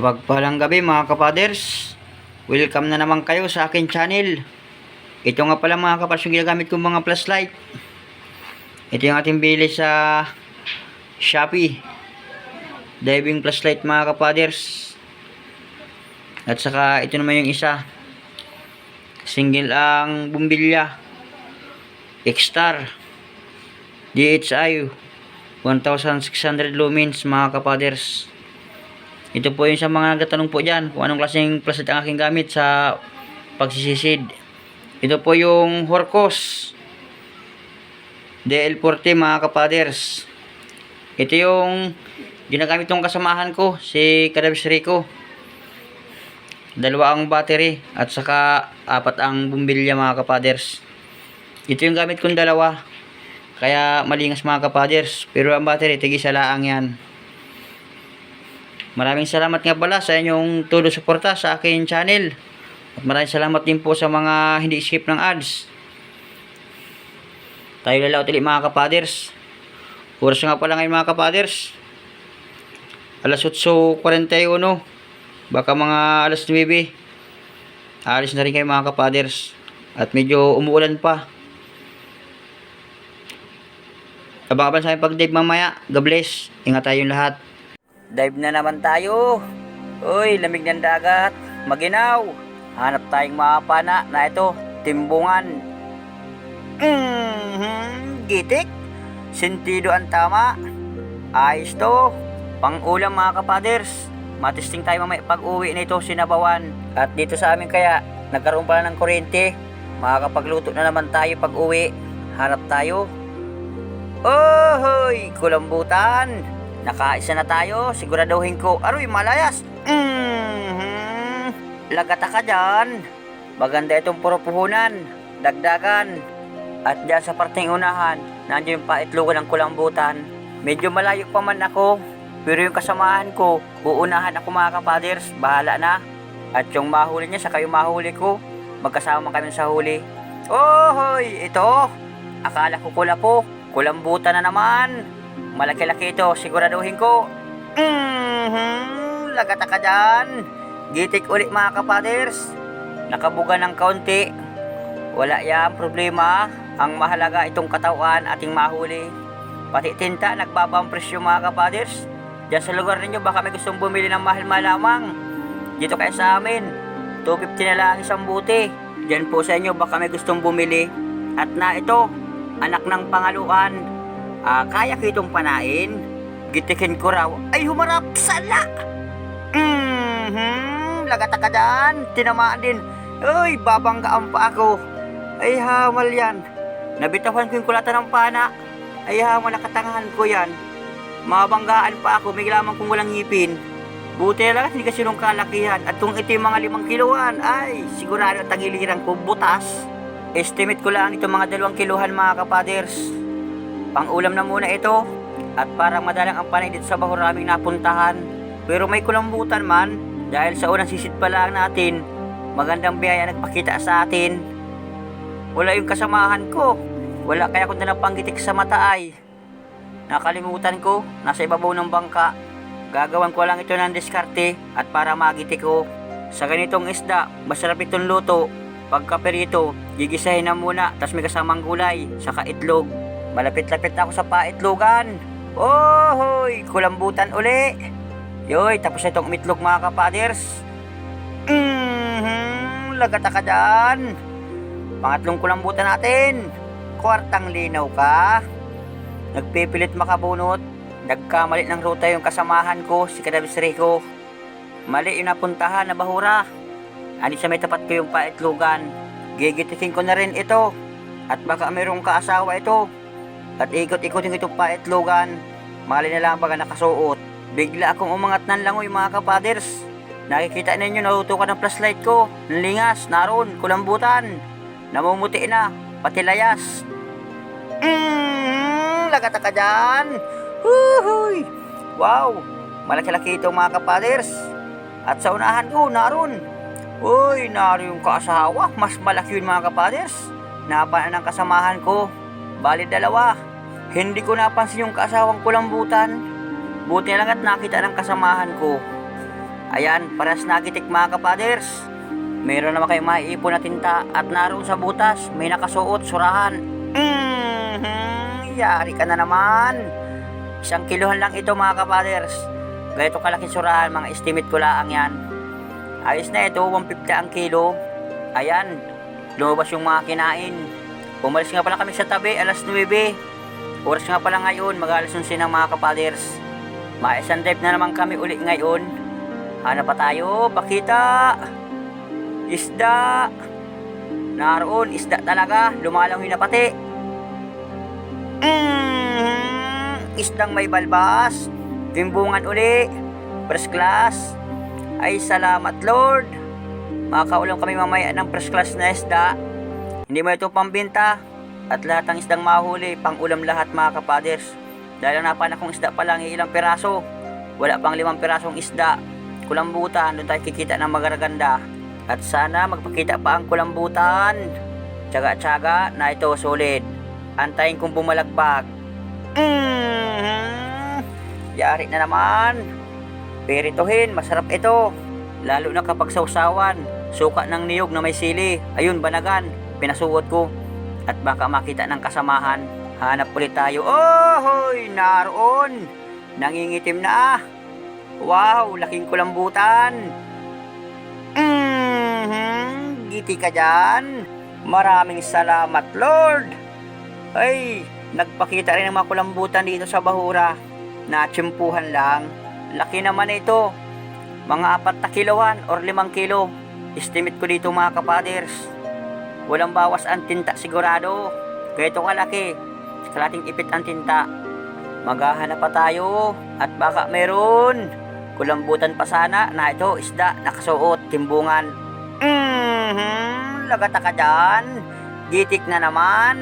Mapagpalang gabi mga kapaders. Welcome na naman kayo sa akin channel. Ito nga pala mga kapaders yung ginagamit kong mga flashlight. Ito yung ating bili sa Shopee. Diving flashlight mga kapaders. At saka ito naman yung isa. Single ang bumbilya. X-Star. DHI 1600 lumens mga kapaders. Ito po yung sa mga nagtatanong po dyan kung anong klaseng flashlight ang aking gamit sa pagsisisid. Ito po yung Horcos DL40 mga kapaders. Ito yung ginagamit ng kasamahan ko, si Kadabis Rico. Dalawa ang battery at saka apat ang bumbilya mga kapaders. Ito yung gamit kong dalawa. Kaya malingas mga kapaders. Pero ang battery, tigisa laang yan. Maraming salamat nga pala sa inyong todo suporta sa akin channel. At maraming salamat din po sa mga hindi skip ng ads. Tayo lalaw ulit mga kapaders. Oras nga pala ngayon mga kapaders. Alas 8.41. Baka mga alas 9. Alis na rin kayo mga kapaders. At medyo umuulan pa. Abang-abang sa akin pag dive mamaya. God bless. Ingat tayong lahat. Dive na naman tayo. Uy, lamig ng dagat. Maginaw. Hanap tayong mga pana na ito. Timbungan. Mm-hmm. Gitik. Sentido ang tama. Ayos to. Pang-ulam mga kapaders. Matisting tayo mamaya pag uwi nito sinabawan. At dito sa amin kaya, nagkaroon pala ng kuryente. Makakapagluto na naman tayo pag uwi. Hanap tayo. Ohoy, kulambutan. Nakaisa na tayo, siguraduhin ko. Aroy, malayas. Mm-hmm. Lagata ka dyan. Maganda itong puro puhunan. Dagdagan. At dyan sa parting unahan, nandiyan yung paitlugan ng kulambutan. Medyo malayo pa man ako. Pero yung kasamahan ko, uunahan ako mga kapaders. Bahala na. At yung mahuli niya, saka yung mahuli ko. Magkasama kami sa huli. Ohoy, ito. Akala ko kula po. Kulambutan na naman. Malaki-laki ito, siguraduhin ko. Mm-hmm, lagata ka dyan. Gitik ulit mga kapaders. Nakabuga ng kaunti. Wala yan problema. Ang mahalaga itong katawan ating mahuli. Pati tinta, nagbaba ang presyo mga kapaders. Diyan sa lugar ninyo, baka may gustong bumili ng mahal-mahal lamang. Dito kayo sa amin. 250 na lang ang isang buti. Diyan po sa inyo, baka may gustong bumili. At na ito, anak ng pangaluan. Ah, kaya ko itong panain. Gitikin ko raw. Ay, humarap! Sala! Mm-hmm, lagata ka dyan. Tinamaan din. Uy, babanggaan pa ako. Ay, hamal yan. Nabitawan ko yung kulatan ng pana. Ay, hamal nakatangahan ko yan. Mabanggaan pa ako, may lamang kung walang ngipin. Buti lang at hindi kasi nung kalakihan. At kung ito yung mga limang kiluhan, ay, sigurado at tangiliran ko butas. Estimate ko lang ito mga dalawang kiluhan mga kapaders. Pang-ulam na muna ito. At parang madalang ang panay dito sa bahor naming napuntahan. Pero may kulambutan man, dahil sa unang sisid pa lang natin, magandang biyaya nagpakita sa atin. Wala yung kasamahan ko. Wala kaya kung napanggitik sa mata ay. Nakalimutan ko, nasa ibabaw ng bangka. Gagawan ko lang ito ng diskarte at para magiti ko. Sa ganitong isda, masarap itong luto. Pagkaperito, gigisahin na muna, tas may kasamang gulay, saka itlog. Malapit-lapit na ako sa paitlogan. Ohoy, kulambutan uli. Yoy, tapos na itong itlog mga kapaders. Mm-hmm, lagata ka dyan. Pangatlong kulambutan natin. Kwartang linaw ka. Nagpipilit makabunot. Nagkamali ng ruta yung kasamahan ko, si Kadabis Rico. Mali yung napuntahan na bahura. Ani sa may tapat ko yung paitlugan. Gigitisin ko na rin ito. At baka mayroong kaasawa ito. At ikot-ikotin ko itong paitlugan. Mali na lang baga nakasuot. Bigla akong umangat ng langoy mga kapaders. Nakikita ninyo nahutukan ng flashlight ko. Lingas, naroon, kulambutan. Namumuti na, pati layas. Mm, lagata ka dyan. Huhuy! Wow! Malaki-laki itong mga kapaders. At sa unahan ko, naroon. Uy, naroon yung kaasawa. Mas malaki yun mga kapaders. Napaan ng kasamahan ko. Bali dalawa. Hindi ko napansin yung kaasawang kulambutan. Buti lang at nakita ng kasamahan ko. Ayan, paras nagitik mga kapaders. Meron naman kayong maiipon na tinta at naroon sa butas may nakasuot surahan. Mhm, yari ka na naman. Isang kilohan lang ito mga kapaders. Ganito kalaking surahan, mga estimate ko lang yan. Ayos na ito, 150 ang kilo. Ayan, lumabas yung mga kinain. Umalis nga pala kami sa tabi, alas 9. Oras nga pala ngayon, mag-alas 11 ng mga kapaders. Maisang drive na naman kami uli ngayon. Hanap pa tayo, pakita. Isda. Naroon, isda talaga. Lumalangoy na pati. Mm, isdang may balbas. Timbungan uli. First class. Ay, salamat Lord. Makakaulam kami mamaya ng first class na isda. Hindi mo ito pambinta. At lahat ng isdang mahuli, pang ulam lahat mga kapaders. Dahil ang napan akong isda pa lang, ilang piraso. Wala pang limang pirasong isda. Kulambutan, doon tayo kikita ng magaraganda. At sana magpakita pa ang kulambutan. Tsaga-tsaga na ito solid. Antayin kong bumalagbag. mm Yari na naman. Pirituhin, masarap ito. Lalo na kapag sausawan. Suka ng niyog na may sili. Ayun, banagan. Pinasuot ko. At baka makita ng kasamahan. Hanap ulit tayo. Oh, hoy, naroon. Nangingitim na ah. Wow, laking kulambutan. Mhm, giti ka dyan. Maraming salamat, Lord. Ay, nagpakita rin ng mga kulambutan dito sa Bahura. Natsimpuhan lang. Laki naman ito. Mga apat na kiloan or limang kilo. Estimate ko dito mga kapaders. Walang bawas ang tinta sigurado. Ganito kalaki. Kalating ipit ang tinta. Maghahanap pa tayo at baka meron. Kulambutan pa sana na ito isda nakasuot timbungan. Mhm, lagata ka dyan. Gitik na naman.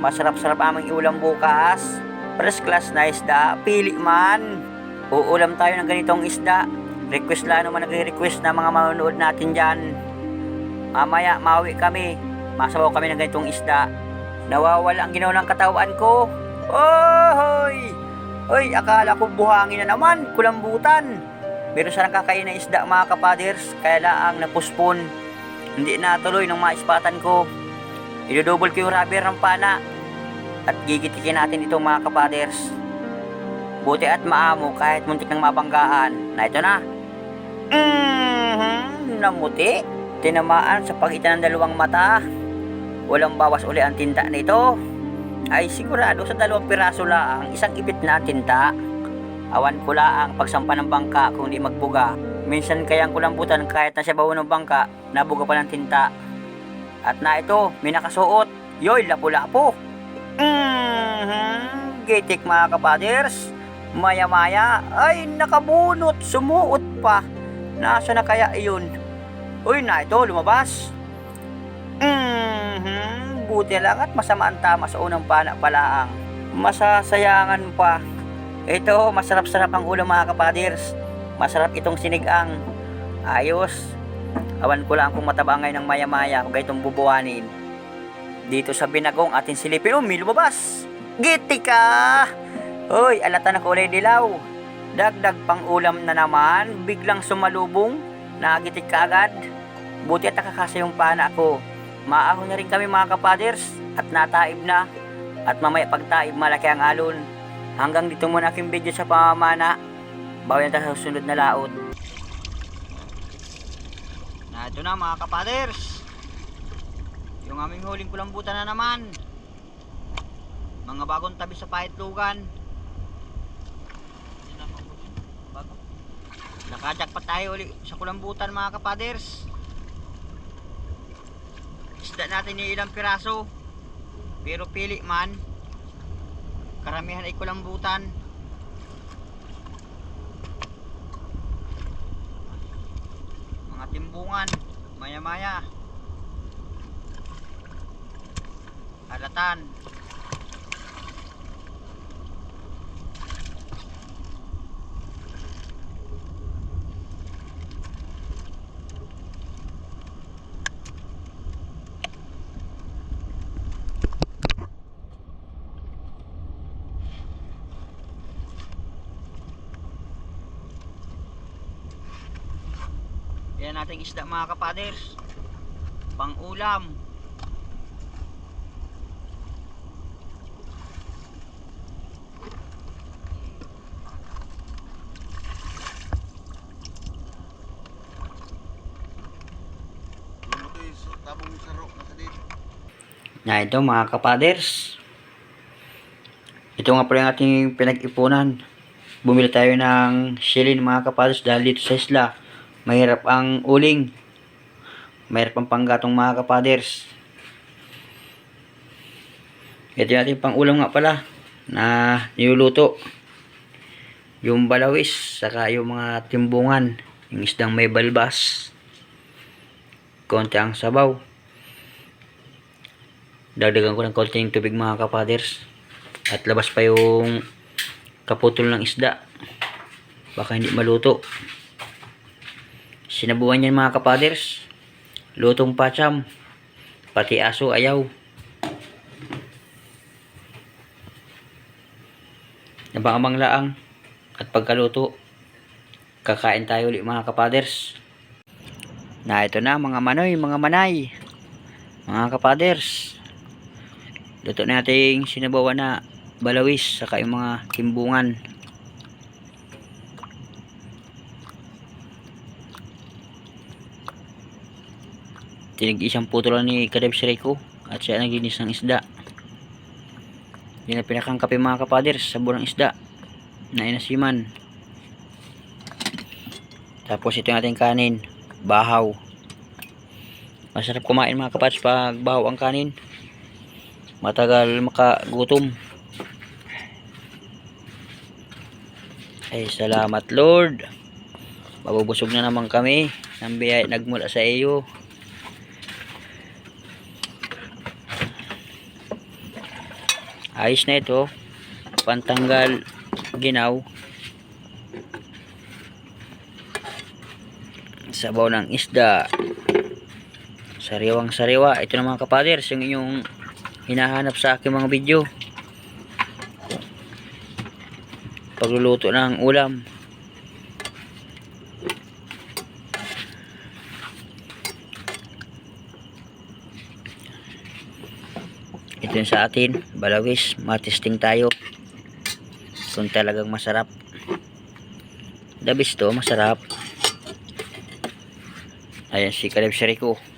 Masarap-sarap aming ulam bukas. First class na isda, pili man. Uulam tayo ng ganitong isda. Request lang naman nagre-request na mga manonood natin dyan. Mamaya, mawi kami. Masabaw kami ng ganitong isda. Nawawala ang ginaw ng katawan ko. Oh, hoy! Hoy, akala ko buhangin na naman, kulambutan. Meron siya nakakain na isda mga kapaders, kaya laang napuspon. Hindi natuloy ng maispatan ko. Idodouble ko yung rubber ng pana. At gigitikin natin itong mga kapaders. Buti at maamo kahit muntik ng mabanggaan na ito na. Mhm, namuti. Tinamaan sa pagitan ng dalawang mata. Walang bawas uli ang tinta nito. Ay sigurado sa dalawang piraso lang, isang ipit na tinta. Awan ko laang pagsampa ng bangka kung di magbuga. Minsan kayang kulambutan kahit na siya bawo ng bangka, nabuga pa ng tinta. At na ito, may nakasuot. Yoy, lapo-lapo. Mhm, gitik mga kapaders. Maya-maya, ay nakabunot, sumuot pa. Nasa na kaya iyon? Uy, na ito, lumabas. Mhm, buti lang at masama ang tama sa unang pana palaang. Masasayangan pa. Ito, masarap-sarap ang ulam mga kapaders. Masarap itong sinigang. Ayos. Awan ko lang kung mataba ngayon ng maya-maya kung itong bubuhanin. Dito sa binagong atin silipin. Oh, lumabas. Giti ka! Hoy, alata na kulay dilaw. Dagdag pang ulam na naman. Biglang sumalubong. Nagitik ka agad. Buti at nakakasa yung pana ko. Maahon na rin kami mga kapaders at nataib na. At mamaya pagtaib malaki ang alon. Hanggang dito muna aking video sa pamamana. Bawi na sa susunod na laot. Na ito na mga kapaders. Yung aming huling kulambutan na naman. Mga bagong tabi sa pahitlugan. Nakajakpat tayo uli sa kulambutan mga kapaders. Isda natin ni ilang piraso. Pero pili man. Karamihan ay kulambutan. Mga timbungan. Maya-maya. Alatan. Nating isda mga kapaders. Pang ulam. Na ito mga kapaders. Ito nga pala yung ating pinag-ipunan. Bumili tayo ng shilling mga kapaders dahil dito sa isla. Mahirap ang uling. Mahirap ang panggatong mga kapaders. Ito yung ating pang-ulam nga pala na niluluto. Yung balawis, saka yung mga timbungan. Yung isdang may balbas. Konti ang sabaw. Dagdagan ko ng konting tubig mga kapaders. At labas pa yung kaputol ng isda. Baka hindi maluto. Sinabuhan yan mga kapaders. Lutong pacham. Pati aso ayaw. Nabang-abang laang. At pagkaluto, kakain tayo ulit mga kapaders. Na ito na mga manoy, mga manay. Mga kapaders. Luto nating sinabawan na balawis saka yung mga timbungan. Tinig isang puto lang ni Kadeb Sireko at siya naglinis ng isda. Yan ang pinakang kape mga kapaders sa burang isda na inasiman. Tapos ito yung ating kanin, bahaw. Masarap kumain mga kapaders pag bahaw ang kanin matagal makagutom ay salamat Lord mabubusog na naman kami ng biyay nagmula sa iyo ayos na ito. Pantanggal. Ginaw. Sabaw ng isda. Sariwang sariwa. Ito na mga kapaders yung inyong hinahanap sa aking mga video. Pagluluto ng ulam yung sa atin. Balawis matesting tayo. Kung talagang masarap. Dabis to masarap. Ayan si Kaleb Shariko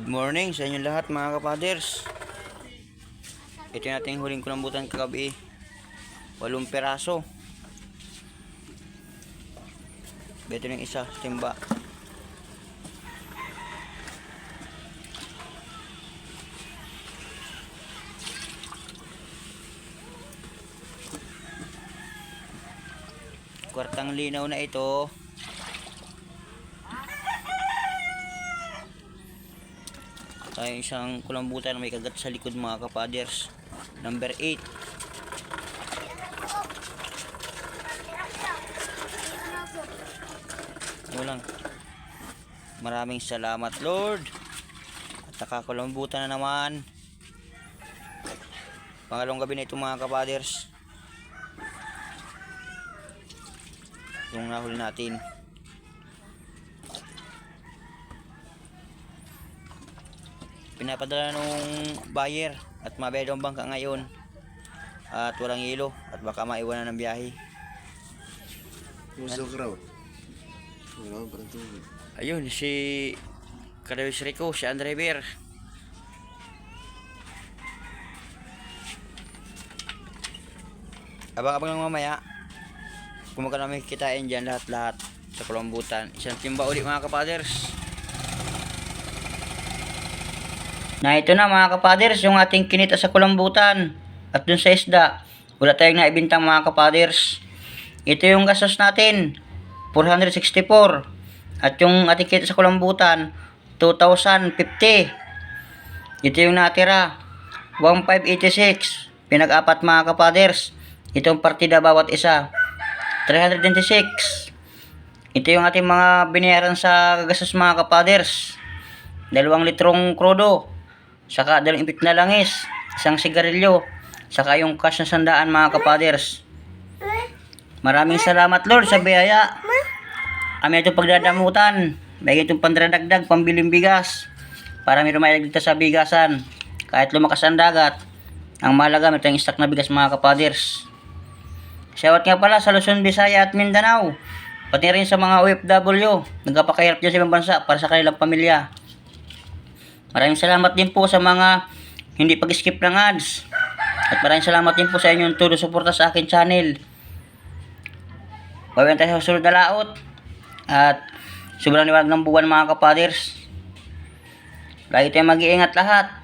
Good morning sa inyong lahat mga kapaders. Ito yung ating huling kulambutan kagabi. Walong peraso. Ito yung isa, timba. Kwartang linaw na ito. Tayo isang kulambutan na may kagat sa likod mga kapaders. Number 8. Yun lang. Maraming salamat Lord. At nakakulambutan na naman. Pangalong gabi na ito mga kapaders. yung nahuli natin pinapadala nung buyer at mabayad ang bangka ngayon at walang hilo at baka maiwanan ng biyahe sa crowd. Wala pa rin tubig. ayun si Kadawis Rico si ang driver abang abang lang mamaya Kung magkano may kitain dyan lahat-lahat sa kulambutan. Isang timba ulit mga kapaders. Na ito na mga kapaders, yung ating kinita sa kulambutan. At dun sa isda, wala tayong naibintang mga kapaders. Ito yung gastos natin, 464. At yung ating kinita sa kulambutan, 2,050. Ito yung natira, 1,586. Pinag-apat mga kapaders. Itong partida bawat isa, 326. Ito yung ating mga binayaran sa gastos mga kapaders. Dalawang litrong krudo, saka dalawang ipit na langis, isang sigarilyo, saka yung cash na sandaan mga kapaders. Maraming salamat Lord sa biyaya. Kami itong pagdadamutan. May itong pandradagdag, pambiling bigas. Para may rumayag dito sa bigasan. Kahit lumakas ang dagat. Ang mahalaga, may tayong stock na bigas mga kapaders. Shoutout nga pala sa Luzon, Visaya at Mindanao. Pati rin sa mga OFW. Nagkapakahirap dyan sa ibang bansa para sa kanilang pamilya. Maraming salamat din po sa mga hindi pag-skip ng ads. At maraming salamat din po sa inyong todo suporta sa akin channel. Bawian tayo sa susunod na laot. At sobrang liwanag ng buwan mga kapaders. Lagi tayong mag-iingat lahat.